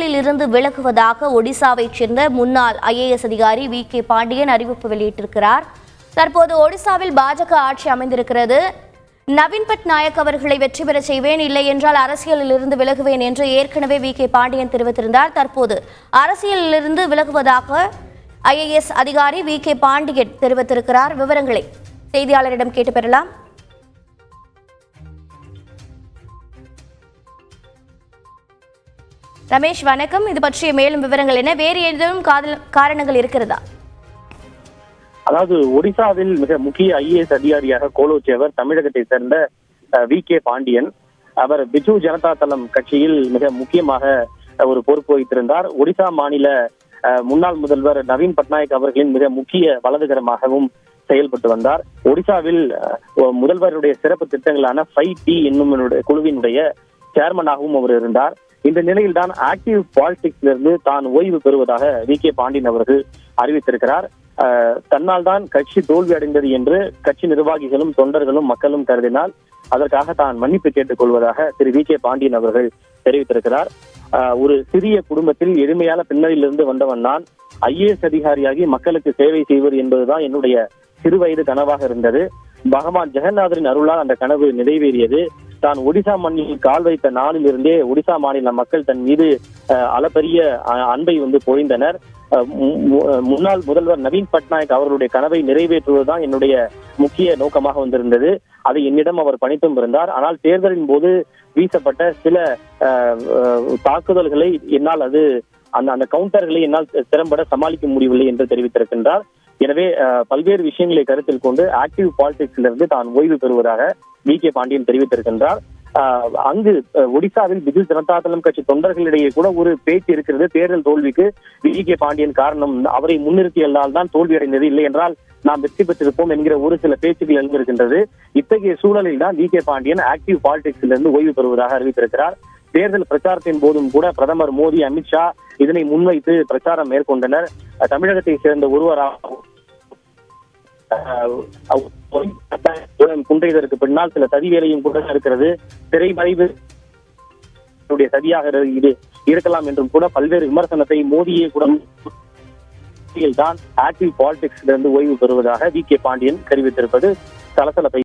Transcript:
பணிகளில் இருந்து விலகுவதாக ஒடிசாவைச் சேர்ந்த முன்னாள் ஐஏஎஸ் அதிகாரி வி கே பாண்டியன் அறிவிப்பு வெளியிட்டிருக்கிறார். தற்போது ஒடிசாவில் பாஜக ஆட்சி அமைந்திருக்கிறது. நவீன் பட்நாயக் அவர்களை வெற்றி பெற செய்வேன் இல்லை என்றால் அரசியலில் இருந்து விலகுவேன் என்று ஏற்கனவே வி கே பாண்டியன் தெரிவித்திருந்தார். தற்போது அரசியலிலிருந்து விலகுவதாக ஐஏஎஸ் அதிகாரி வி கே பாண்டியன் தெரிவித்திருக்கிறார். விவரங்களை செய்தியாளரிடம் கேட்டு பெறலாம். ரமேஷ் வணக்கம். இது பற்றிய மேலும் விவரங்கள் என்ன? வேறு ஏதேனும் காதல் காரணங்கள் இருக்கிறதா? அதாவது ஒடிசாவில் மிக முக்கிய ஐஏஎஸ் அதிகாரியாக கோலோச்சியவர் தமிழகத்தை சேர்ந்த வி கே பாண்டியன். அவர் பிஜு ஜனதா தளம் கட்சியில் மிக முக்கியமாக ஒரு பொறுப்பு வகித்திருந்தார். ஒடிசா மாநில முன்னாள் முதல்வர் நவீன் பட்நாயக் அவர்களின் மிக முக்கிய வலதுகரமாகவும் செயல்பட்டு வந்தார். ஒடிசாவில் முதல்வருடைய சிறப்பு திட்டங்களான ஃபைவ் டி என்னும் என்னுடைய குழுவினுடைய சேர்மனாகவும் அவர் இருந்தார். இந்த நிலையில்தான் ஆக்டிவ் பாலிடிக்ஸ்ல இருந்து தான் ஓய்வு பெறுவதாக வி. கே. பாண்டியன் அவர்கள் அறிவித்திருக்கிறார். தன்னால் தான் கட்சி தோல்வி அடைந்தது என்று கட்சி நிர்வாகிகளும் தொண்டர்களும் மக்களும் கருதினால் அதற்காக தான் மன்னிப்பு கேட்டுக் கொள்வதாக திரு. வி. கே. பாண்டியன் அவர்கள் தெரிவித்திருக்கிறார். ஒரு சிறிய குடும்பத்தில் எளிமையான பின்னணியிலிருந்து வந்தவன் நான். ஐஏஎஸ் அதிகாரியாகி மக்களுக்கு சேவை செய்வது என்பதுதான் என்னுடைய சிறுவயது கனவாக இருந்தது. பகவான் ஜெகநாதரின் அருளால் அந்த கனவு நிறைவேறியது. தான் ஒடிசா மண்ணில் கால் வைத்த நாளிலிருந்தே ஒடிசா மாநில மக்கள் தன் மீது அளப்பரிய அன்பை வந்து பொழிந்தனர். முன்னாள் முதல்வர் நவீன் பட்நாயக் அவர்களுடைய கனவை நிறைவேற்றுவதுதான் என்னுடைய முக்கிய நோக்கமாக வந்திருந்தது. அதை என்னிடம் அவர் பணித்தும் இருந்தார். ஆனால் தேர்தலின் போது வீசப்பட்ட சில தாக்குதல்களை என்னால் அது அந்த அந்த கவுண்டர்களை என்னால் திறம்பட சமாளிக்க முடியவில்லை என்று தெரிவித்திருக்கின்றார். எனவே பல்வேறு விஷயங்களை கருத்தில் கொண்டு ஆக்டிவ் பாலிடிக்ஸிலிருந்து தான் ஓய்வு பெறுவதாக வி கே பாண்டியன் தெரிவித்திருக்கின்றார். அங்கு ஒடிசாவில் பிஜு ஜனதா தளம் கட்சி தொண்டர்களிடையே கூட ஒரு பேச்சு இருக்கிறது. தேர்தல் தோல்விக்கு விஜி கே பாண்டியன் காரணம். அவரை முன்னிறுத்தியதால் தான் தோல்வி அடைந்தது. இல்லை என்றால் நாம் வெற்றி பெற்றிருப்போம் என்கிற ஒரு சில பேச்சுக்கள் எழுந்திருக்கின்றது. இத்தகைய சூழலில் தான் வி கே பாண்டியன் ஆக்டிவ் பாலிடிக்ஸ்ல இருந்து ஓய்வு பெறுவதாக அறிவித்திருக்கிறார். தேர்தல் பிரச்சாரத்தின் போதும் கூட பிரதமர் மோடி அமித்ஷா இதனை முன்வைத்து பிரச்சாரம் மேற்கொண்டனர். தமிழகத்தை சேர்ந்த ஒருவராக குன்றையதற்கு பின்னால் சில சதி வேலையும் கூட இருக்கிறது. திரைமறைவு சதியாக இது இருக்கலாம் என்றும் கூட பல்வேறு விமர்சனத்தை மோடியே கூட தான் ஆக்டிவ் பாலிடிக்ஸ்ல இருந்து ஓய்வு பெறுவதாக வி கே பாண்டியன் தெரிவித்திருப்பது சலசலப்பை